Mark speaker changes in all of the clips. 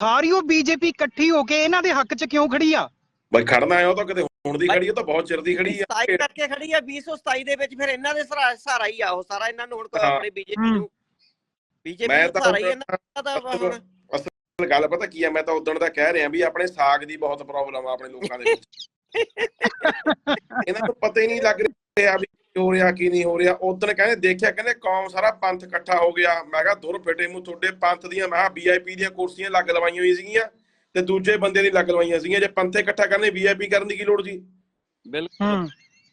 Speaker 1: ਸਾਰੀ ਉਹ ਬੀਜੇਪੀ ਇਕੱਠੀ ਹੋ ਕੇ ਇਹਨਾਂ ਦੇ ਹੱਕ 'ਚ ਕਿਉਂ ਖੜੀ ਆ
Speaker 2: ਬਈ ਖੜਨਾ ਆਇਆ ਉਹ ਤਾਂ ਕਿਤੇ ਹੁਣ ਦੀ ਖੜੀ ਉਹ ਤਾਂ ਬਹੁਤ ਚਿਰ ਦੀ ਖੜੀ ਆ
Speaker 3: 27 ਕਰਕੇ ਖੜੀ ਆ 2027 ਦੇ ਵਿੱਚ ਫਿਰ ਇਹਨਾਂ ਦੇ ਸਹਾਰਾ ਹੀ ਆ ਉਹ ਸਾਰਾ ਇਹਨਾਂ ਨੂੰ ਹੁਣ ਕੋਈ
Speaker 2: ਹਾਂ।
Speaker 3: ਆਪਣੀ ਬੀਜੇਪੀ
Speaker 1: ਹੂੰ।
Speaker 3: ਨੂੰ ਬੀਜੇਪੀ
Speaker 2: ਤਾਂ
Speaker 3: ਸਹਾਰਾ ਹੀ ਇਹਨਾਂ ਦਾ ਹੁਣ
Speaker 2: ਅਸਲ ਗੱਲ ਪਤਾ ਕੀ ਆ ਮੈਂ ਤਾਂ ਉਦੋਂ ਦਾ ਕਹਿ ਰਿਹਾ ਵੀ ਆਪਣੇ ਸਾਗ ਦੀ ਬਹੁਤ ਪ੍ਰੋਬਲਮ ਆ ਆਪਣੇ ਲੋਕਾਂ ਦੇ ਵਿੱਚ ਇਹਨਾਂ ਨੂੰ ਪਤਾ ਹੀ ਨਹੀਂ ਲੱਗ ਰਿਹਾ ਵੀ ਹੋ ਰਿਹਾ ਕੀ ਨਹੀਂ ਹੋ ਰਿਹਾ ਉਦੋਂ ਕਹਿੰਦੇ ਦੇਖਿਆ ਕਹਿੰਦੇ ਕੌਮ ਸਾਰਾ ਪੰਥ ਇਕੱਠਾ ਹੋ ਗਿਆ। ਮੈਂ ਕਿਹਾ ਦੁਰ ਫਟੇ ਮੂੰ ਤੁਹਾਡੇ ਪੰਥ ਦੀਆਂ ਮੈਂ ਵੀਆਈਪੀ ਦੀਆਂ ਕੁਰਸੀਆਂ ਲੱਗ ਲਵਾਈਆਂ ਹੋਈਆਂ ਸੀਗੀਆਂ ਤੇ ਦੂਜੇ ਬੰਦੇ ਦੀ ਲੱਗ ਲਵਾਈਆਂ ਸੀਗੀਆਂ। ਜੇ ਪੰਥੇ ਇਕੱਠਾ ਕਰਨੇ ਵੀਆਈਪੀ ਕਰਨ ਦੀ ਕੀ ਲੋੜ ਸੀ?
Speaker 3: ਬਿਲਕੁਲ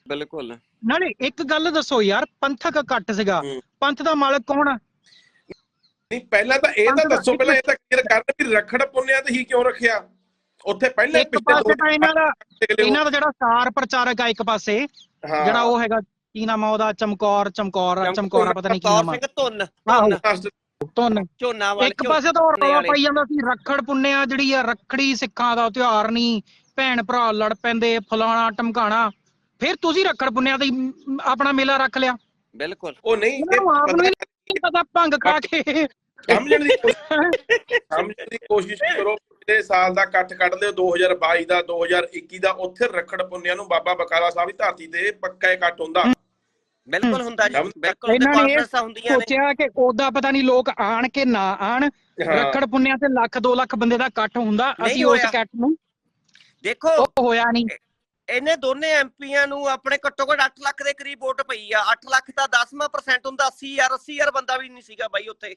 Speaker 3: ਬਿਲਕੁਲ।
Speaker 1: ਨਾਲੇ ਇੱਕ ਗੱਲ ਦੱਸੋ ਯਾਰ ਪੰਥਕ ਇਕੱਠ ਸੀਗਾ। ਪੰਥ ਦਾ ਮਾਲਕ ਕੌਣ ਆ?
Speaker 2: ਨਹੀਂ ਪਹਿਲਾਂ ਤਾਂ ਇਹ ਤਾਂ ਦੱਸੋ ਪਹਿਲਾਂ ਇਹ ਤਾਂ ਕਲੀਅਰ ਕਰਨ ਵੀ ਰਖੜ ਪੁੰਨਿਆ ਤੇ ਹੀ ਕਿਉਂ ਰੱਖਿਆ? ਉੱਥੇ ਪਹਿਲੇ
Speaker 1: ਤਾਂ ਇਹਨਾਂ ਦਾ ਇਹਨਾਂ ਦਾ ਜਿਹੜਾ ਸਟਾਰ ਪ੍ਰਚਾਰਕ ਆ ਇੱਕ ਪਾਸੇ ਜਿਹੜਾ ਉਹ ਹੈਗਾ ਕੀ ਨਾਮ ਆ ਉਹਦਾ? ਚਮਕੌਰ ਚਮਕੌਰ ਚਮਕੌਰ ਪਤਾ ਨਹੀਂ ਕੀ ਨਾਮ ਆ।
Speaker 3: ਧੁੰਨ। ਧੁੰਨ ਝੋਨਾ ਵਾਲ
Speaker 1: ਇੱਕ ਪਾਸੇ ਤਾਂ ਰੌਲਾ ਪਾਈ ਜਾਂਦਾ ਸੀ ਰੱਖੜ ਪੁੰਨਿਆ ਜਿਹੜੀ ਆ ਰੱਖੜੀ ਸਿੱਖਾਂ ਦਾ ਤਿਉਹਾਰ ਨਹੀਂ ਭੈਣ ਭਰਾ ਲੜ ਪੈਂਦੇ ਫਲਾਣਾ ਟਮਕਾਣਾ ਫਿਰ ਤੁਸੀਂ ਰੱਖੜ ਪੁੰਨਿਆ ਮ, ਆਪਣਾ ਮੇਲਾ ਰੱਖ ਲਿਆ।
Speaker 3: ਬਿਲਕੁਲ।
Speaker 2: ਉਹ ਨਹੀਂ ਇਹ
Speaker 1: ਪਤਾ ਭੰਗ ਖਾ ਕੇ।
Speaker 2: ਸਮਝਣ ਦੀ ਕੋਸ਼ਿਸ਼ ਸਮਝਣ ਦੀ ਕੋਸ਼ਿਸ਼ ਕਰੋ। ਪਿਛਲੇ ਸਾਲ ਦਾ ਕੱਟ ਕੱਢ ਲਿਓ 2022 ਦਾ 2021 ਦਾ ਉੱਥੇ ਰਖੜ ਪੁੰਨਿਆ ਨੂੰ ਬਾਬਾ ਬਕਾਲਾ ਸਾਹਿਬ ਦੀ ਧਰਤੀ ਤੇ ਪੱਕਾ ਹੀ ਕੱਟ ਹੁੰਦਾ।
Speaker 3: ਬਿਲਕੁਲ ਹੁੰਦਾ ਜੀ ਬਿਲਕੁਲ ਤੇ
Speaker 1: ਇਹਨਾਂ ਨੇ ਸੋਚਿਆ ਕਿ ਉਹਦਾ ਪਤਾ ਨਹੀਂ ਲੋਕ ਆਣ ਕੇ ਨਾ ਆਣ। ਰੱਖੜ ਪੁੰਨਿਆ ਤੇ ਲੱਖ 2 ਲੱਖ ਬੰਦੇ ਦਾ ਇਕੱਠ ਹੁੰਦਾ ਅਸੀਂ ਉਸ। ਇਕੱਠ ਨੂੰ
Speaker 3: ਦੇਖੋ
Speaker 1: ਉਹ ਹੋਇਆ ਨਹੀਂ।
Speaker 3: ਇਹਨੇ ਦੋਨੇ ਐਮਪੀਆਂ ਨੂੰ ਆਪਣੇ ਘੱਟੋ ਘੱਟ 8 ਲੱਖ ਦੇ ਕਰੀਬ ਵੋਟ ਪਈ ਆ। 8 ਲੱਖ ਦਾ 10ਵਾਂ ਪਰਸੈਂਟ ਹੁੰਦਾ 80 ਯਾਰ 80 ਯਾਰ ਬੰਦਾ ਵੀ ਨਹੀਂ ਸੀਗਾ ਬਾਈ ਉੱਥੇ।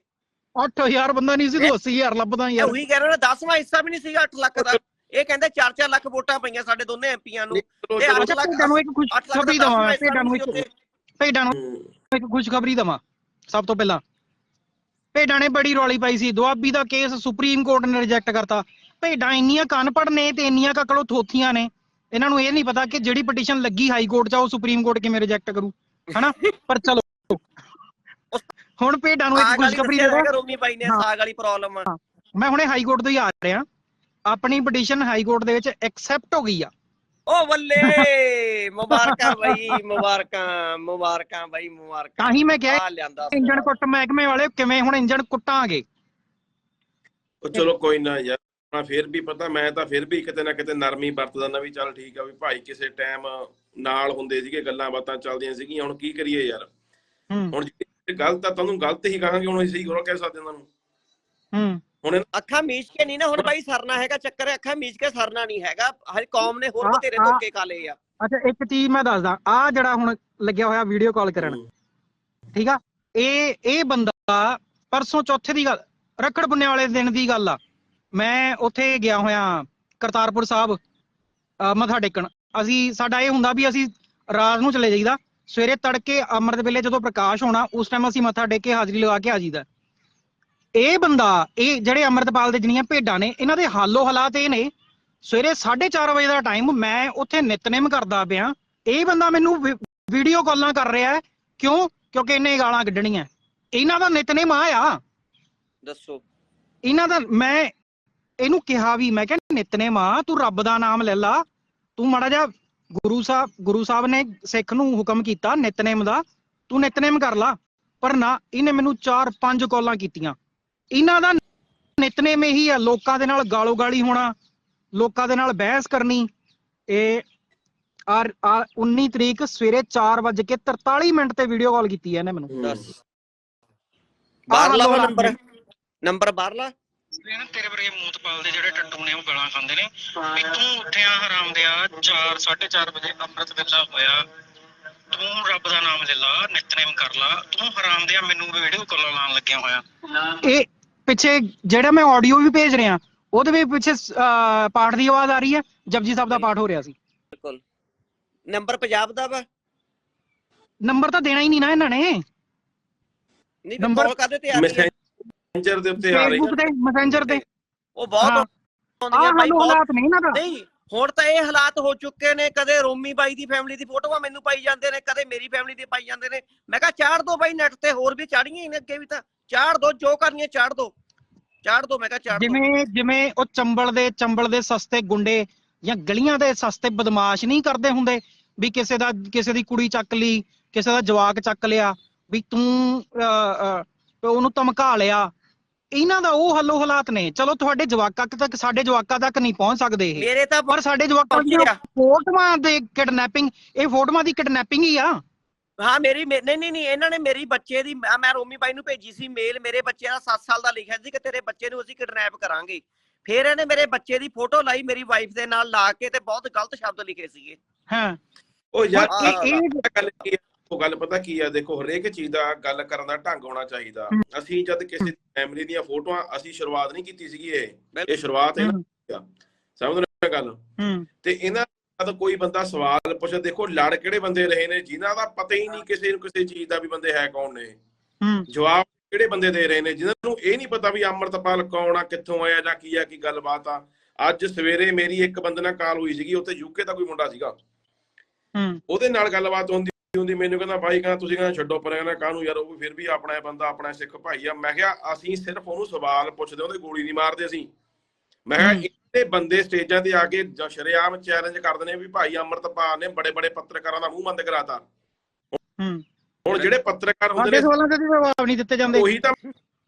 Speaker 1: 8000 ਬੰਦਾ ਨਹੀਂ ਸੀ 80000 ਲੱਭਦਾ ਯਾਰ
Speaker 3: ਉਹੀ ਕਹਿ ਰਹੇ ਨੇ 10ਵਾਂ ਹਿੱਸਾ ਵੀ ਨਹੀਂ ਸੀਗਾ 8 ਲੱਖ ਦਾ। ਇਹ ਕਹਿੰਦੇ 4-4 ਲੱਖ ਵੋਟਾਂ ਪਈਆਂ ਸਾਡੇ ਦੋਨੇ ਐਮਪੀਆਂ ਨੂੰ। ਤੇ
Speaker 2: ਚਲੋ,
Speaker 3: ਅੱਠ
Speaker 1: ਅੱਛਾ
Speaker 3: ਲੱਖ-
Speaker 1: ਭੇਡਾਂ ਨੂੰ ਇੱਕ
Speaker 3: ਅੱਠ ਲੱਖ
Speaker 1: ਖੁਸ਼ਖਬਰੀ ਦਵਾਂ ਭੇਡਾਂ ਨੂੰ ਇੱਕ ਭੇਡਾਂ ਨੂੰ। ਇੱਕ ਖੁਸ਼ਖਬਰੀ ਦਵਾਂ ਸਭ ਤੋਂ ਪਹਿਲਾਂ। ਭੇਡਾਂ ਨੇ ਬੜੀ ਰੌਲੀ ਪਾਈ ਸੀ। ਦੁਆਬੀ ਦਾ ਕੇਸ ਸੁਪਰੀਮ ਕੋਰਟ ਨੇ ਰਿਜੈਕਟ ਕਰਤਾ। ਭੇਡਾਂ ਇੰਨੀਆਂ ਕਨਪੜ ਨੇ ਤੇ ਇੰਨੀਆਂ ਕਕਲੋ ਥੋਥੀਆਂ ਨੇ। ਇਹਨਾਂ ਨੂੰ ਇਹ ਨਹੀਂ ਪਤਾ ਕਿ ਜਿਹੜੀ ਪਟੀਸ਼ਨ ਲੱਗੀ ਹਾਈ ਕੋਰਟ 'ਚ ਉਹ ਸੁਪਰੀਮ ਕੋਰਟ ਕਿਵੇਂ ਰਿਜੈਕਟ ਕਰੂ। ਹਨਾ? ਪਰ ਚਲੋ। ਹੁਣ ਭੇਡਾਂ ਨੂੰ ਇੱਕ ਖੁਸ਼ਖਬਰੀ ਦੇਵਾਂ।
Speaker 3: ਹੈਗਾ ਰੋਮੀ ਬਾਈ ਨੇ। ਸਾਗ ਵਾਲੀ ਪ੍ਰੋਬਲਮ
Speaker 1: ਮੈਂ ਹੁਣੇ ਹਾਈ ਕੋਰਟ ਤੋਂ ਹੀ ਆ ਰਿਹਾ। ਆਪਣੀ ਪਟੀਸ਼ਨ ਹਾਈ ਕੋਰਟ ਦੇ ਵਿੱਚ ਐਕਸੈਪਟ ਹੋ ਗਈ ਆ।
Speaker 3: ਓ ਬੱਲੇ! ਮੁਬਾਰਕਾਂ ਬਾਈ ਮੁਬਾਰਕਾਂ ਮੁਬਾਰਕਾਂ ਬਾਈ ਮੁਬਾਰਕਾਂ।
Speaker 1: ਤਾਂ ਹੀ ਮੈਂ ਕਿਹਾ
Speaker 3: ਲਿਆਂਦਾ
Speaker 1: ਇੰਜਣ ਕੁੱਟ ਮਹਿਕਮੇ ਵਾਲੇ ਕਿਵੇਂ ਹੁਣ ਇੰਜਣ ਕੁੱਟਾਂਗੇ?
Speaker 2: ਉਹ ਚਲੋ ਕੋਈ ਨਾ ਯਾਰ ਮੈਂ ਫਿਰ ਵੀ ਪਤਾ ਮੈਂ ਤਾਂ ਫਿਰ ਵੀ ਕਿਤੇ ਨਾ ਕਿਤੇ ਨਰਮੀ ਵਰਤਦਾ ਨਾ ਵੀ ਚੱਲ ਠੀਕ ਆ ਵੀ ਭਾਈ ਕਿਸੇ ਟਾਈਮ ਨਾਲ ਹੁੰਦੇ ਸੀਗੇ ਗੱਲਾਂ ਬਾਤਾਂ ਚੱਲਦੀਆਂ ਸੀਗੀਆਂ ਹੁਣ ਕੀ ਕਰੀਏ ਯਾਰ? ਹੁਣ ਜੇ ਗਲਤ ਆ ਤੁਹਾਨੂੰ ਗਲਤ ਹੀ ਕਹਾਂਗੇ ਹੁਣ ਅਸੀਂ ਸਹੀ ਹੋਰ ਕਹਿ ਸਕਦੇ ਉਹਨਾਂ ਨੂੰ।
Speaker 1: ਹੂੰ।
Speaker 2: ਹੁਣ
Speaker 3: ਅੱਖਾਂ ਮੀਚ ਕੇ ਨਹੀਂ ਨਾ ਹੁਣ ਬਾਈ ਸਰਨਾ ਹੈਗਾ ਚੱਕਰ ਅੱਖਾਂ ਮੀਚ ਕੇ ਸਰਨਾ ਨਹੀਂ ਹੈਗਾ। ਹਰ ਕੌਮ ਨੇ ਹੋਰ ਬਥੇਰੇ। ਧੋਕੇ ਲਏ ਆ।
Speaker 1: ਅੱਛਾ ਇੱਕ ਚੀਜ਼ ਮੈਂ ਦੱਸਦਾ। ਆ ਜਿਹੜਾ ਹੁਣ ਲੱਗਿਆ ਹੋਇਆ ਵੀਡੀਓ ਕਾਲ ਕਰਨ। ਠੀਕ ਆ? ਇਹ ਇਹ ਬੰਦਾ ਪਰਸੋਂ ਚੌਥੇ ਦੀ ਗੱਲ ਰੱਖੜ ਪੁੰਨੇ ਵਾਲੇ ਦਿਨ ਦੀ ਗੱਲ ਆ। ਮੈਂ ਉੱਥੇ ਗਿਆ ਹੋਇਆ ਕਰਤਾਰਪੁਰ ਸਾਹਿਬ ਮੱਥਾ ਟੇਕਣ। ਅਸੀਂ ਸਾਡਾ ਇਹ ਹੁੰਦਾ ਵੀ ਅਸੀਂ ਰਾਤ ਨੂੰ ਚਲੇ ਜਾਈਦਾ। ਸਵੇਰੇ ਤੜਕੇ ਅੰਮ੍ਰਿਤ ਵੇਲੇ ਜਦੋਂ ਪ੍ਰਕਾਸ਼ ਹੋਣਾ ਉਸ ਟਾਈਮ ਅਸੀਂ ਮੱਥਾ ਟੇਕ ਕੇ ਹਾਜ਼ਰੀ ਲਗਾ ਕੇ ਆ ਜਾਈਦਾ। ਇਹ ਬੰਦਾ ਇਹ ਜਿਹੜੇ ਅੰਮ੍ਰਿਤਪਾਲ ਦੇ ਜਿਹੜੀਆਂ ਭੇਡਾਂ ਨੇ ਇਹਨਾਂ ਦੇ ਹਾਲੋ ਹਾਲਾਤ ਇਹ ਨੇ ਸਵੇਰੇ 4:30 ਵਜੇ ਦਾ ਟਾਈਮ ਮੈਂ ਉੱਥੇ ਨਿਤਨੇਮ ਕਰਦਾ ਪਿਆ। ਇਹ ਬੰਦਾ ਮੈਨੂੰ ਵੀਡੀਓ ਕਾਲਾਂ ਕਰ ਰਿਹਾ ਹੈ। ਕਿਉਂ? ਕਿਉਂਕਿ ਇਹਨੇ ਗਾਲਾਂ ਕੱਢਣੀਆਂ। ਇਹਨਾਂ ਦਾ ਨਿਤਨੇਮ ਆ ਆ।
Speaker 3: ਦੱਸੋ।
Speaker 1: ਇਹਨਾਂ ਦਾ ਮੈਂ ਇਹਨੂੰ ਕਿਹਾ ਵੀ ਮੈਂ ਕਿਹਾ ਨਿਤਨੇਮ ਆ ਤੂੰ ਰੱਬ ਦਾ ਨਾਮ ਲੈ ਲਾ। ਤੂੰ ਮਾੜਾ ਜਾ ਗੁਰੂ ਸਾਹਿਬ ਗੁਰੂ ਸਾਹਿਬ ਨੇ ਸਿੱਖ ਨੂੰ ਹੁਕਮ ਕੀਤਾ ਨਿਤਨੇਮ ਦਾ। ਤੂੰ ਨਿਤਨੇਮ ਕਰ ਲਾ। ਪਰ ਨਾ ਇਹਨੇ ਮੈਨੂੰ 4-5 ਕਾਲਾਂ ਕੀਤੀਆਂ। ਇਹਨਾਂ ਦਾ ਨਿਤਨੇਮ ਇਹੀ ਆ ਲੋਕਾਂ ਦੇ ਨਾਲ ਗਾਲੋ ਗਾਲੀ ਹੋਣਾ। ਲੋਕਾਂ ਦੇ ਨਾਲ ਬਹਿਸ ਕਰਨੀ। ਇਹ ਆਰ 19 ਤਰੀਕ ਸਵੇਰੇ 4:43 ਮਿੰਟ ਤੇ ਵੀਡੀਓ ਕਾਲ ਕੀਤੀ ਹੈ ਇਹਨੇ ਮੈਨੂੰ।
Speaker 3: ਦੱਸ। ਬਾਹਰਲਾ ਨੰਬਰ ਨੰਬਰ ਬਾਹਰਲਾ
Speaker 4: ਇਹ ਨਾ ਤੇਰੇ ਵਰਗੇ ਮੂਤਪਾਲ ਦੇ ਜਿਹੜੇ ਟੱਟੂ ਨੇ ਉਹ ਗਾਲਾਂ ਖਾਂਦੇ ਨੇ। ਵੀ ਤੂੰ ਉੱਠਿਆ ਹਰਾਮ ਦਿਆ 4 4:30 ਵਜੇ ਅੰਮ੍ਰਿਤ ਵੇਲਾ ਹੋਇਆ। ਤੂੰ ਰੱਬ ਦਾ ਨਾਮ ਲੈ ਲਾ ਨਿਤਨੇਮ ਕਰ ਲਾ। ਤੂੰ ਹਰਾਮ ਦਿਆ ਮੈਨੂੰ ਵੀਡੀਓ ਕਾਲਾਂ ਲਾਉਣ ਲੱਗਿਆ ਹੋਇਆ।
Speaker 1: ਇਹ ਪਿੱਛੇ ਜਿਹੜਾ ਮੈਂ ਆਡੀਓ ਵੀ ਭੇਜ ਰਿਹਾ ਉਹਦੇ ਵੀ ਪਿੱਛੇ ਅਹ, ਪਾਠ ਦੀ ਆਵਾਜ਼ ਆ ਰਹੀ ਹੈ ਜਪਜੀ ਸਾਹਿਬ ਦਾ ਪਾਠ ਹੋ ਰਿਹਾ ਸੀ।
Speaker 3: ਬਿਲਕੁਲ। ਨੰਬਰ ਪੰਜਾਬ ਦਾ ਵਾ?
Speaker 1: ਨੰਬਰ ਤਾਂ ਦੇਣਾ ਹੀ ਨਹੀਂ ਨਾ ਇਹਨਾਂ ਨੇ।
Speaker 3: ਨਹੀਂ
Speaker 1: ਨੰਬਰ-
Speaker 3: ਕਾਲ ਕਾਦੇ ਤੇ ਆ ਰਹੀ ਹੈ
Speaker 2: ਮੈਸੇਂਜਰ ਦੇ ਉੱਤੇ ਆ ਰਹੀ
Speaker 1: ਫੇਸਬੁੱਕ ਤੇ ਮੈਸੇਂਜਰ ਤੇ।
Speaker 3: ਉਹ ਬਹੁਤ
Speaker 1: ਹਾਂ।
Speaker 3: ਆਉਂਦੀਆਂ
Speaker 1: ਆਹ ਹਾਲੋ
Speaker 3: ਬਹੁਤ
Speaker 1: ਹਾਲਾਤ ਨੇ ਇਹਨਾਂ ਦਾ।
Speaker 3: ਨਹੀਂ ਹੁਣ ਤਾਂ ਇਹ ਹਾਲਾਤ ਹੋ ਚੁੱਕੇ ਨੇ ਕਦੇ ਰੋਮੀ ਬਾਈ ਦੀ ਫੈਮਿਲੀ ਦੀ ਫੋਟੋਆਂ ਮੈਨੂੰ ਪਾਈ ਜਾਂਦੇ ਨੇ ਕਦੇ ਮੇਰੀ ਫੈਮਿਲੀ ਦੀ ਪਾਈ ਜਾਂਦੇ ਨੇ। ਮੈਂ ਕਿਹਾ ਚਾੜ ਦੋ ਬਾਈ ਨੈਟ ਤੇ ਹੋਰ ਵੀ ਚਾੜੀਆਂ ਹੀ ਨੇ ਅੱਗੇ ਵੀ ਤਾਂ। ਚਾੜ ਦੋ ਜੋ ਕਰਨੀਆਂ ਚਾੜ ਦੋ। ਚਾੜ ਦੋ ਮੈਂ ਕਿਹਾ ਚਾੜ ਦੋ।
Speaker 1: ਜਿਵੇਂ ਜਿਵੇਂ ਉਹ ਚੰਬਲ ਦੇ ਚੰਬਲ ਦੇ ਸਸਤੇ ਗੁੰਡੇ ਜਾਂ ਗਲੀਆਂ ਦੇ ਸਸਤੇ ਬਦਮਾਸ਼ ਨਹੀਂ ਕਰਦੇ ਹੁੰਦੇ ਵੀ ਕਿਸੇ ਦਾ ਕਿਸੇ ਦੀ ਕੁੜੀ ਚੱਕ ਲਈ ਕਿਸੇ ਦਾ ਜਵਾਕ ਚੱਕ ਲਿਆ ਵੀ ਤੂੰ ਉਹਨੂੰ ਧਮਕਾ ਲਿਆ। ਇਹਨਾਂ ਦਾ ਉਹ ਹੱਲੋ ਹਾਲਾਤ ਨੇ। ਚਲੋ ਤੁਹਾਡੇ ਜਵਾਕਾਂ ਤੱਕ ਸਾਡੇ ਜਵਾਕਾਂ ਤੱਕ ਨਹੀਂ ਪਹੁੰਚ ਸਕਦੇ ਇਹ।
Speaker 3: ਮੇਰੇ ਤਾਂ
Speaker 1: ਪਰ ਸਾਡੇ ਜਵਾਕਾਂ। ਫੋਟੋਆਂ ਦੇ ਕਿਡਨੈਪਿੰਗ ਇਹ ਫੋਟੋਆਂ ਦੀ ਕਿਡਨੈਪਿੰਗ ਹੀ ਆ।
Speaker 3: ਹਾਂ ਮੇਰੀ ਮੇ- ਨਹੀਂ ਨਹੀਂ ਨਹੀਂ ਇਹਨਾਂ ਨੇ ਮੇਰੀ ਬੱਚੇ ਦੀ ਮੈਂ ਮੈਂ ਰੋਮੀ ਬਾਈ ਨੂੰ ਭੇਜੀ ਸੀ ਮੇਲ ਮੇਰੇ ਬੱਚੇ ਦਾ 7 ਸਾਲ ਦਾ ਲਿਖਿਆ ਸੀ ਕਿ ਤੇਰੇ ਬੱਚੇ ਨੂੰ ਅਸੀਂ ਕਿਡਨੈਪ ਕਰਾਂਗੇ। ਫਿਰ ਇਹਨੇ ਮੇਰੇ ਬੱਚੇ ਦੀ ਫੋਟੋ ਲਾਈ ਮੇਰੀ ਵਾਈਫ ਦੇ ਨਾਲ ਲਾ ਕੇ ਤੇ ਬਹੁਤ ਗਲਤ ਸ਼ਬਦ ਲਿਖੇ ਸੀਗੇ।
Speaker 1: ਹਾਂ।
Speaker 2: ਉਹ ਯਾਰ
Speaker 1: ਇਹ ਇਹ
Speaker 2: ਗੱਲ ਕੀ ਹੈ ਉਹ ਗੱਲ ਪਤਾ ਕੀ ਆ? ਦੇਖੋ ਹਰੇਕ ਚੀਜ਼ ਦਾ ਗੱਲ ਕਰਨ ਦਾ ਢੰਗ ਹੋਣਾ ਚਾਹੀਦਾ। ਅਸੀਂ ਜਦ ਕਿਸੇ ਫੈਮਿਲੀ ਦੀਆਂ ਫੋਟੋਆਂ ਅਸੀਂ ਸ਼ੁਰੂਆਤ ਨਹੀਂ ਕੀਤੀ ਸੀਗੀ ਇਹ। ਇਹ ਸ਼ੁਰੂਆਤ ਆ। ਸਮਝ ਰਹੇ ਹੋ ਗੱਲ?
Speaker 1: ਹੂੰ
Speaker 2: ਤੇ ਇਹਨਾਂ ਦਾ ਕੋਈ ਬੰਦਾ ਸਵਾਲ ਪੁੱਛੇ ਦੇਖੋ ਲੜ ਕਿਹੜੇ ਬੰਦੇ ਰਹੇ ਨੇ ਜਿਨ੍ਹਾਂ ਦਾ ਪਤਾ ਹੀ ਨਹੀਂ ਕਿਸੇ ਨੂੰ ਕਿਸੇ ਚੀਜ਼ ਦਾ ਵੀ ਬੰਦੇ ਹੈ ਕੌਣ ਨੇ।
Speaker 1: ਹੂੰ।
Speaker 2: ਜਵਾਬ ਕਿਹੜੇ ਬੰਦੇ ਦੇ ਰਹੇ ਨੇ ਜਿਨ੍ਹਾਂ ਨੂੰ ਇਹ ਨਹੀਂ ਪਤਾ ਵੀ ਅੰਮ੍ਰਿਤਪਾਲ ਕੌਣ ਆ ਕਿੱਥੋਂ ਆਇਆ ਜਾਂ ਕੀ ਆ ਕੀ ਗੱਲਬਾਤ ਆ। ਅੱਜ ਸਵੇਰੇ ਮੇਰੀ ਇੱਕ ਬੰਦੇ ਨਾਲ ਕਾਲ ਹੋਈ ਸੀਗੀ ਉੱਥੇ ਯੂਕੇ ਦਾ ਕੋਈ ਮੁੰਡਾ ਸੀਗਾ।
Speaker 1: ਹੂੰ।
Speaker 2: ਉਹਦੇ ਨਾਲ ਗੱਲਬਾਤ ਹੁੰਦੀ ਹੁੰਦੀ ਮੈਨੂੰ ਕਹਿੰਦਾ ਬਾਈ ਕਹਿੰਦਾ ਤੁਸੀਂ ਕਹਿੰਦਾ ਛੱਡੋ ਪਰ ਕਹਿੰਦਾ ਕਾਹਨੂੰ ਯਾਰ ਉਹ ਵੀ ਫਿਰ ਵੀ ਆਪਣਾ ਬੰਦਾ ਆਪਣਾ ਸਿੱਖ ਭਾਈ ਆ। ਮੈਂ ਕਿਹਾ ਅਸੀਂ ਸਿਰਫ ਉਹਨੂੰ ਸਵਾਲ ਪੁੱਛਦੇ ਉਹਦੇ ਗੋਲੀ ਨਹੀਂ ਮਾਰਦੇ ਅਸੀਂ। ਮੈਂ। ਇਹਦੇ ਬੰਦੇ ਸਟੇਜਾਂ ਤੇ ਆ ਕੇ ਜ- ਸ਼ਰੇਆਮ ਚੈਲੰਜ ਕਰਦੇ ਨੇ ਵੀ ਭਾਈ ਅੰਮ੍ਰਿਤਪਾਲ ਨੇ ਬੜੇ ਬੜੇ ਪੱਤਰਕਾਰਾਂ ਦਾ ਮੂੰਹ ਬੰਦ ਕਰਾਤਾ।
Speaker 1: ਹੂੰ।
Speaker 2: ਹੁਣ ਜਿਹੜੇ ਪੱਤਰਕਾਰ ਹੁੰਦੇ ਨੇ
Speaker 1: ਸਵਾਲਾਂ ਦੇ ਵੀ ਜਵਾਬ ਨਹੀਂ ਦਿੱਤੇ ਜਾਂਦੇ।
Speaker 2: ਉਹੀ ਤਾਂ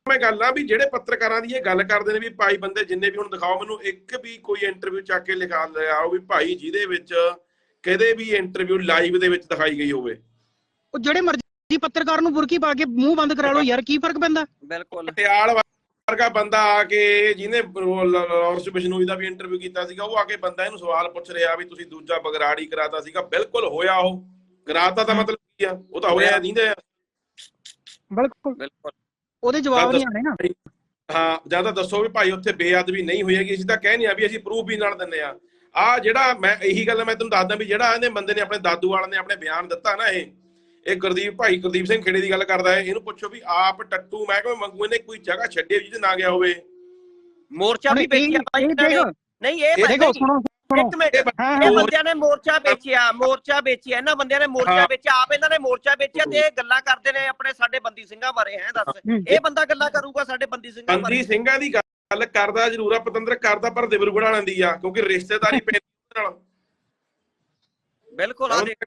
Speaker 2: ਮੈਂ ਗੱਲ ਆ ਵੀ ਜਿਹੜੇ ਪੱਤਰਕਾਰਾਂ ਦੀ ਇਹ ਗੱਲ ਕਰਦੇ ਨੇ ਵੀ ਭਾਈ ਬੰਦੇ ਜਿੰਨੇ ਵੀ ਹੁਣ ਦਿਖਾਓ ਮੈਨੂੰ ਇੱਕ ਵੀ ਕੋਈ ਇੰਟਰਵਿਊ ਚੱਕ ਕੇ ਲਿਖਾ ਲਿਆਓ ਵੀ ਭਾਈ ਜਿਹਦੇ ਵਿੱਚ ਕਦੇ ਵੀ ਇੰਟਰਵਿਊ ਲਾਈਵ ਦੇ ਵਿੱਚ ਦਿਖਾਈ ਗਈ ਹੋਵੇ।
Speaker 1: ਉਹ ਜਿਹੜੇ ਮਰਜ਼ੀ ਪੱਤਰਕਾਰ ਨੂੰ ਬੁਰਕੀ ਪਾ ਕੇ ਮੂੰਹ ਬੰਦ ਕਰਾ ਲਓ ਯਾਰ ਕੀ ਫ਼ਰਕ ਪੈਂਦਾ?
Speaker 3: ਬਿਲਕੁਲ।
Speaker 2: ਪਟਿਆਲ ਵਰਗਾ ਬੰਦਾ ਆ ਕੇ ਜਿਹਨੇ ਲਾਰੈਂਸ ਬਿਸ਼ਨੋਈ ਦਾ ਵੀ ਇੰਟਰਵਿਊ ਕੀਤਾ ਸੀਗਾ ਉਹ ਆ ਕੇ ਬੰਦਾ ਇਹਨੂੰ ਸਵਾਲ ਪੁੱਛ ਰਿਹਾ ਵੀ ਤੁਸੀਂ ਦੂਜਾ ਬਗਰਾੜੀ ਕਰਾਤਾ ਸੀਗਾ ਬਿਲਕੁਲ ਹੋਇਆ ਉਹ। ਕਰਾਤਾ ਤਾਂ ਮਤਲਬ ਕੀ ਆ? ਉਹ ਤਾਂ ਹੋਇਆ ਨਹੀਂ ਆ
Speaker 1: ਬਿਲਕੁਲ।
Speaker 3: ਬਿਲਕੁਲ।
Speaker 1: ਉਹਦੇ ਜਵਾਬ ਨਹੀਂ ਆਣੇ ਨਾ।
Speaker 2: ਹਾਂ ਜਾਂ ਤਾਂ ਦੱਸੋ ਵੀ ਭਾਈ ਉੱਥੇ ਬੇਅਦਬੀ ਨਹੀਂ ਹੋਈ ਹੈਗੀ ਅਸੀਂ ਤਾਂ ਕਹਿੰਦੇ ਆ ਵੀ ਅਸੀਂ ਪ੍ਰੂਫ ਵੀ ਨਾਲ ਦਿੰਦੇ ਆ। ਆ ਜਿਹੜਾ ਮੈਂ ਇਹੀ ਗੱਲ ਮੈਂ ਤੁਹਾਨੂੰ ਦੱਸਦਾ ਵੀ ਜਿਹੜਾ ਇਹਨੇ ਬੰਦੇ ਨੇ ਆਪਣੇ ਦਾਦੂ ਵਾਲੇ ਨੇ ਆਪਣੇ ਬਿਆਨ ਦਿੱਤਾ ਨਾ ਇਹ ਇਹ ਗੁਰਦੀਪ ਭਾਈ ਗੁਰਦੀਪ ਸਿੰਘ ਖੇੜੇ ਦੀ ਗੱਲ ਕਰਦਾ ਹੈ। ਇਹਨੂੰ ਪੁੱਛੋ ਵੀ ਆਪ ਟੱਟੂ ਮਹਿਕਮੇ ਮੰਗੂ ਇਹਨੇ ਕੋਈ ਜਗ੍ਹਾ ਛੱਡੀ ਜਿਹਦੇ ਨਾ ਗਿਆ ਹੋਵੇ।
Speaker 3: ਮੋਰਚਾ ਵੀ ਵੇਚਿਆ ਨੇ।
Speaker 1: ਦੇਖੋ।
Speaker 3: ਨਹੀਂ ਇਹ
Speaker 1: ਦੇਖੋ
Speaker 3: ਬੰਦੇ
Speaker 1: ਸੁਣੋ
Speaker 3: ਇੱਕ ਮਿੰਟ।
Speaker 2: ਇਹ
Speaker 3: ਬੰਦਿਆਂ ਨੇ ਮੋਰਚਾ ਵੇਚਿਆ ਮੋਰਚਾ ਵੇਚਿਆ ਇਹਨਾਂ ਬੰਦਿਆਂ ਨੇ ਮੋਰਚਾ। ਵੇਚਿਆ ਆਪ ਇਹਨਾਂ ਨੇ ਮੋਰਚਾ ਵੇਚਿਆ ਤੇ ਇਹ ਗੱਲਾਂ ਕਰਦੇ ਨੇ ਆਪਣੇ ਸਾਡੇ ਬੰਦੀ ਸਿੰਘਾਂ ਬਾਰੇ ਹੈ ਦੱਸ। ਇਹ ਬੰਦਾ ਗੱਲਾਂ ਕਰੂਗਾ ਸਾਡੇ ਬੰਦੀ ਸਿੰਘਾਂ
Speaker 2: ਬੰਦੀ
Speaker 3: ਬਾਰੇ
Speaker 2: ਸਿੰਘਾਂ ਦੀ ਗੱਲ ਕਰਦਾ ਜ਼ਰੂਰ ਆ ਪਤੰਦਰ ਕਰਦਾ ਪਰ ਦਿਵਰ ਗੁੜਾ ਲੈਂਦੀ ਆ ਕਿਉਂਕਿ ਰਿਸ਼ਤੇਦਾਰੀ ਪੈਂਦੀ ਨਾਲ।
Speaker 3: ਬਿਲਕੁਲ ਆ ਦੇਖ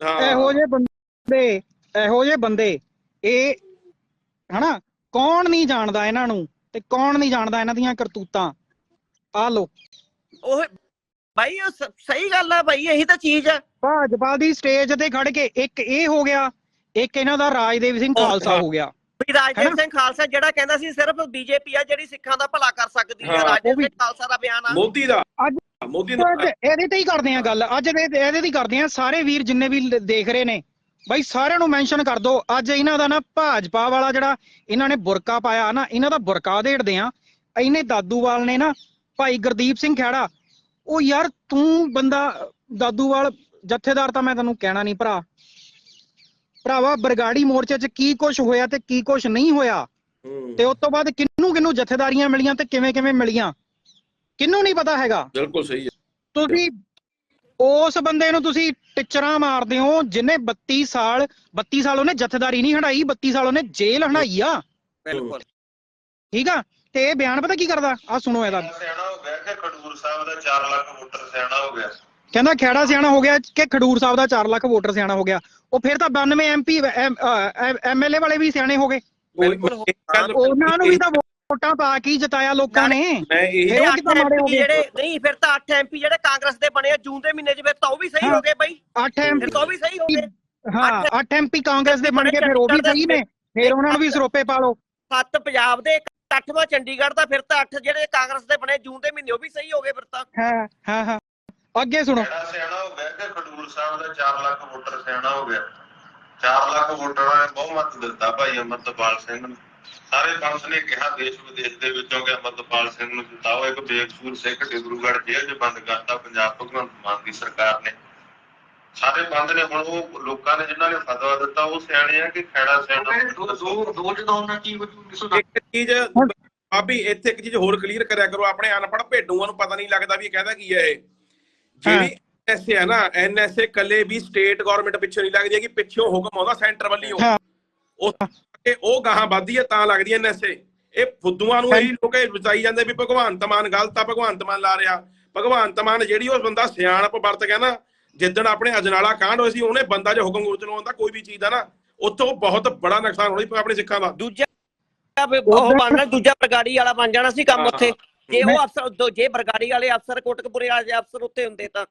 Speaker 2: ਹਾਂ।
Speaker 1: ਇਹੋ ਜਿਹੇ ਬੰਦੇ ਇਹੋ ਜਿਹੇ ਬੰਦੇ ਇਹ ਹਨਾ ਕੌਣ ਨਹੀਂ ਜਾਣਦਾ ਇਹਨਾਂ ਨੂੰ ਤੇ ਕੌਣ ਨਹੀਂ ਜਾਣਦਾ ਇਹਨਾਂ ਦੀਆਂ ਕਰਤੂਤਾਂ? ਆ ਲੋ
Speaker 3: ਉਹ ਭਾਈ ਉਹ ਸ- ਸਹੀ ਗੱਲ ਆ ਭਾਈ ਇਹੀ ਤਾਂ ਚੀਜ਼ ਆ।
Speaker 1: ਭਾਜਪਾ ਦੀ ਸਟੇਜ ਤੇ ਖੜ ਕੇ ਇੱਕ ਇਹ ਹੋ ਗਿਆ ਇੱਕ ਇਹਨਾਂ ਦਾ ਰਾਜਦੇਵ ਸਿੰਘ ਖਾਲਸਾ ਹੋ ਗਿਆ।
Speaker 3: ਵੀ ਰਾਜਦੇਵ
Speaker 1: ਹੈਨਾ?
Speaker 3: ਸਿੰਘ ਖਾਲਸਾ ਜਿਹੜਾ ਕਹਿੰਦਾ ਸੀ ਸਿਰਫ ਬੀਜੇਪੀ ਆ ਜਿਹੜੀ ਸਿੱਖਾਂ ਦਾ ਭਲਾ ਕਰ ਸਕਦੀ ਹੈ
Speaker 2: ਹਾਂ,
Speaker 3: ਰਾਜਦੇਵ ਸਿੰਘ ਖਾਲਸਾ ਦਾ ਬਿਆਨ ਆ।
Speaker 2: ਮੋਦੀ ਦਾ।
Speaker 1: ਅੱਜ-
Speaker 2: ਮੋਦੀ
Speaker 1: ਅੱਜ
Speaker 2: ਦਾ
Speaker 1: ਇਹਦੇ ਤੇ ਹੀ ਕਰਦੇ ਆ ਗੱਲ ਅੱਜ ਦੇ ਇਹਦੇ ਤੇ ਹੀ ਕਰਦੇ ਆ ਸਾਰੇ ਵੀਰ ਜਿੰਨੇ ਵੀ ਲ- ਦੇਖ ਰਹੇ ਨੇ ਬਾਈ ਸਾਰਿਆਂ ਨੂੰ ਮੈਂਸ਼ਨ ਕਰ ਦਿਓ ਅੱਜ ਇਹਨਾਂ ਦਾ ਨਾ ਭਾਜਪਾ ਵਾਲਾ ਜਿਹੜਾ ਇਹਨਾਂ ਨੇ ਬੁਰਕਾ ਪਾਇਆ ਨਾ ਇਹਨਾਂ ਦਾ ਬੁਰਕਾ ਦੇੜਦੇ ਆ। ਇਹਨੇ ਦਾਦੂਵਾਲ ਨੇ ਨਾ ਭਾਈ ਗੁਰਦੀਪ ਸਿੰਘ ਖਹਿੜਾ ਉਹ ਯਾਰ ਤੂੰ ਬੰਦਾ ਦਾਦੂਵਾਲ ਜਥੇਦਾਰ ਤਾਂ ਮੈਂ ਤੈਨੂੰ ਕਹਿਣਾ ਨਹੀਂ ਭਰਾ। ਭਰਾਵਾ ਬਰਗਾੜੀ ਮੋਰਚੇ 'ਚ ਕੀ ਕੁਝ ਹੋਇਆ ਤੇ ਕੀ ਕੁਝ ਨਹੀਂ ਹੋਇਆ? ਤੇ ਉਸ ਤੋਂ ਬਾਅਦ ਕਿੰਨੂੰ ਕਿੰਨੂੰ ਜਥੇਦਾਰੀਆਂ ਮਿਲੀਆਂ ਤੇ ਕਿਵੇਂ ਕਿਵੇਂ ਮਿਲੀਆਂ? ਕਿੰਨੂੰ ਨਹੀਂ ਪਤਾ ਹੈਗਾ?
Speaker 2: ਬਿਲਕੁਲ ਸਹੀ ਹੈ।
Speaker 1: ਤੁਸੀਂ ਉਸ ਬੰਦੇ ਨੂੰ ਤੁਸੀਂ ਟਿਚਰਾਂ ਮਾਰਦੇ ਹੋ ਜਿਹਨੇ 32 ਸਾਲ 32 ਸਾਲ ਉਹਨੇ ਜਥੇਦਾਰੀ ਨਹੀਂ ਹਟਾਈ 32 ਸਾਲ ਉਹਨੇ ਜੇਲ੍ਹ ਹਟਾਈ ਆ।
Speaker 3: ਬਿਲਕੁਲ।
Speaker 1: ਠੀਕ ਆ? ਤੇ ਇਹ ਬਿਆਨ ਪਤਾ ਕੀ ਕਰਦਾ? ਆ ਸੁਣੋ ਇਹਦਾ।
Speaker 5: ਸਿਆਣਾ ਹੋ ਗਿਆ ਕਿ ਖਡੂਰ ਸਾਹਿਬ ਦਾ 4 ਲੱਖ ਵੋਟਰ ਸਿਆਣਾ ਹੋ ਗਿਆ?
Speaker 1: ਕਹਿੰਦਾ ਖੇੜਾ ਸਿਆਣਾ ਹੋ ਗਿਆ ਕਿ ਖਡੂਰ ਸਾਹਿਬ ਦਾ 4 ਲੱਖ ਵੋਟਰ ਸਿਆਣਾ ਹੋ ਗਿਆ? ਉਹ ਫਿਰ ਤਾਂ 92 ਐਮਪੀ ਐਮਐਲਏ ਵਾਲੇ ਵੀ ਸਿਆਣੇ ਹੋ ਗਏ।
Speaker 3: ਬਿਲਕੁਲ।
Speaker 1: ਉਹਨਾਂ ਨੂੰ ਵੀ ਤਾਂ ਵੋਟਾਂ ਪਾ ਕੇ ਜਿਤਾਇਆ ਲੋਕਾਂ ਨੇ।
Speaker 2: ਮੈਂ ਇਹ
Speaker 1: ਇਹ
Speaker 3: ਅੱਠ MP
Speaker 1: ਗਏ?
Speaker 3: ਜਿਹੜੇ ਨਹੀਂ ਫਿਰ ਤਾਂ 8 ਐਮਪੀ ਜਿਹੜੇ ਕਾਂਗਰਸ ਦੇ ਬਣੇ ਆ ਜੂਨ ਦੇ ਮਹੀਨੇ 'ਚ ਫਿਰ ਤਾਂ ਉਹ ਵੀ ਸਹੀ
Speaker 1: ਹਾਂ।
Speaker 3: ਗਏ ਬਾਈ।
Speaker 1: 8 ਐਮ
Speaker 3: ਫਿਰ ਤਾਂ ਉਹ ਵੀ ਸਹੀ ਹੋ ਗਏ।
Speaker 1: ਹਾਂ 8 ਐਮਪੀ ਕਾਂਗਰਸ ਦੇ ਬਣ ਕੇ ਫਿਰ ਉਹ ਵੀ ਸਹੀ ਨੇ। ਫਿਰ ਉਹਨਾਂ ਨੂੰ ਵੀ ਸਰੋਪੇ ਪਾ ਲਓ।
Speaker 3: ਸੱਤ ਪੰਜਾਬ ਦੇ ਅੱਠਵਾਂ ਚੰਡੀਗੜ੍ਹ ਦਾ ਫਿਰ ਤਾਂ 8 ਜਿਹੜੇ ਕਾਂਗਰਸ ਦੇ ਬਣੇ ਜੂਨ ਦੇ ਮਹੀਨੇ ਉਹ ਵੀ ਸਹੀ ਹੋ ਗਏ ਫਿਰ ਤਾਂ।
Speaker 1: ਹਾਂ ਹਾਂ ਹਾਂ। ਅੱਗੇ ਸੁਣੋ।
Speaker 5: ਸਿਆਣਾ ਹੋ ਗਿਆ ਕਿ ਖਡੂਰ ਸਾਹਿਬ ਦਾ 4 ਲੱਖ ਵੋਟਰ ਸਿਆਣਾ ਹੋ ਗਿਆ। 4 ਲੱਖ ਵੋਟਰਾਂ ਨੇ ਬਹੁਮਤ ਦਿੱਤਾ ਭਾਈ ਅਮਰਤਪਾਲ ਸਿੰਘ ਨੂੰ। ਸਾਰੇ ਪੰਥ ਨੇ ਕਿਹਾ ਦੇਸ਼ ਵਿਦੇਸ਼ ਦੇ ਵਿੱਚੋਂ ਕਿ ਅਮਰਤਪਾਲ ਸਿੰਘ ਨੂੰ ਜਿਤਾਓ। ਇੱਕ ਬੇਕਸੂਰ ਸਿੱਖ ਡਿਬਰੂਗੜ੍ਹ ਜੇਲ੍ਹ 'ਚ ਬੰਦ ਕਰਤਾ ਪੰਜਾਬ ਭਗਵੰਤ ਮਾਨ ਦੀ ਸਰਕਾਰ ਨੇ। ਸਾਰੇ ਬੰਦ ਨੇ ਹੁਣ ਉਹ ਲੋਕਾਂ ਨੇ ਜਿਨ੍ਹਾਂ ਨੇ ਫਤਵਾ ਦਿੱਤਾ ਉਹ ਸਿਆਣੇ ਆ ਕਿ ਖੈੜਾ ਸਿਆਣਾ?
Speaker 6: ਦੋ ਦੋ ਦੋ ਜਦਾਉਣਾ ਕੀ
Speaker 2: ਇੱਕ ਚੀਜ਼ ਭਾਬੀ ਇੱਥੇ ਇੱਕ ਚੀਜ਼ ਹੋਰ ਕਲੀਅਰ ਕਰਿਆ ਕਰੋ। ਆਪਣੇ ਅਨਪੜ੍ਹ ਭੇਡੂਆਂ ਨੂੰ ਪਤਾ ਨਹੀਂ ਲੱਗਦਾ ਵੀ ਇਹ ਕਹਿੰਦਾ ਕੀ ਹੈ ਇਹ। ਜਿਹੜੀ ਐਨਐਸਏ ਹੈ ਨਾ ਐਨਐਸਏ ਕੱਲੇ ਵੀ ਸਟੇਟ ਗਵਰਨਮੈਂਟ ਪਿੱਛੇ ਨਹੀਂ ਲੱਗਦੀ ਕਿ ਪਿੱਛੋਂ ਹੁਕਮ ਆਉਂਦਾ ਸੈਂਟਰ ਵੱਲੋਂ।
Speaker 1: ਹਾਂ।
Speaker 2: ਉਹ ਤੇ ਉਹ ਗਾਹਾਂ ਵੱਧਦੀ ਹੈ ਤਾਂ ਲੱਗਦੀ ਹੈ ਐਨਐਸਏ ਇਹ ਫੁੱਦੂਆਂ ਨੂੰ ਇਹੀ ਲੋਕ ਇਹ ਬਚਾਈ ਜਾਂਦੇ ਵੀ ਭਗਵੰਤ ਮਾਨ ਗਲਤ ਆ ਭਗਵੰਤ ਮਾਨ ਲਾ ਰਿਹਾ। ਭਗਵੰਤ ਮਾਨ ਜਿਹੜੀ ਉਹ ਬੰਦਾ ਸਿਆਣਪ ਵਰਤ ਗਿਆ ਨਾ ਜਿੱਦਣ ਆਪਣੇ ਅਜਨਾਲਾ ਕਾਂਡ ਹੋਏ ਸੀ ਉਹਨੇ ਬੰਦਾ ਜੇ ਹੁਕਮ ਚਲਾਉਂਦਾ ਕੋਈ ਵੀ ਚੀਜ਼ ਦਾ ਨਾ ਉੱਥੋਂ ਬਹੁਤ ਬੜਾ ਨੁਕਸਾਨ ਹੋਣਾ ਆਪਣੇ ਸਿੱਖਾਂ ਦਾ।
Speaker 3: ਦੂਜਾ ਉਹ ਬਣਨਾ ਦੂਜਾ ਬਰਗਾੜੀ ਵਾਲਾ ਬਣ ਜਾਣਾ ਸੀ ਕੰਮ। ਉੱਥੇ। ਜੇ ਉਹ ਅਫਸਰ ਜੇ ਬਰਗਾੜੀ ਵਾਲੇ ਅਫਸਰ ਕੋਟਕਪੁਰੇ ਵਾਲੇ ਅਫਸਰ ਉੱਤੇ ਹੁੰਦੇ ਤਾਂ।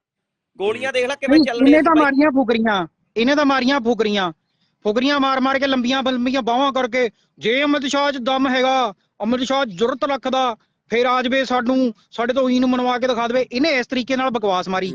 Speaker 3: ਗੋਲੀਆਂ ਦੇਖ ਲੈ ਕਿਵੇਂ ਚੱਲਣੀਆਂ
Speaker 1: ਇਹਨੇ ਤਾਂ। ਮਾਰੀਆਂ ਫੁਕਰੀਆਂ। ਇਹਨੇ ਤਾਂ ਮਾਰੀਆਂ ਫੁਕਰੀਆਂ। ਫੁਕਰੀਆਂ ਮਾਰ ਮਾਰ ਕੇ ਲੰਬੀਆਂ ਲੰਬੀਆਂ ਬਾਹਾਂ ਕਰਕੇ ਜੇ ਅਮਿਤ ਸ਼ਾਹ 'ਚ ਦਮ ਹੈਗਾ, ਅਮਿਤ ਸ਼ਾਹ ਜੁਰਤ ਰੱਖਦਾ, ਫੇਰ ਆ ਜਵੇ ਸਾਨੂੰ, ਸਾਡੇ ਤੋਂ ਈਨ ਮਨਵਾ ਕੇ ਦਿਖਾ ਦੇਵੇ। ਇਹਨੇ ਇਸ ਤਰੀਕੇ ਨਾਲ ਬਕਵਾਸ ਮਾਰੀ।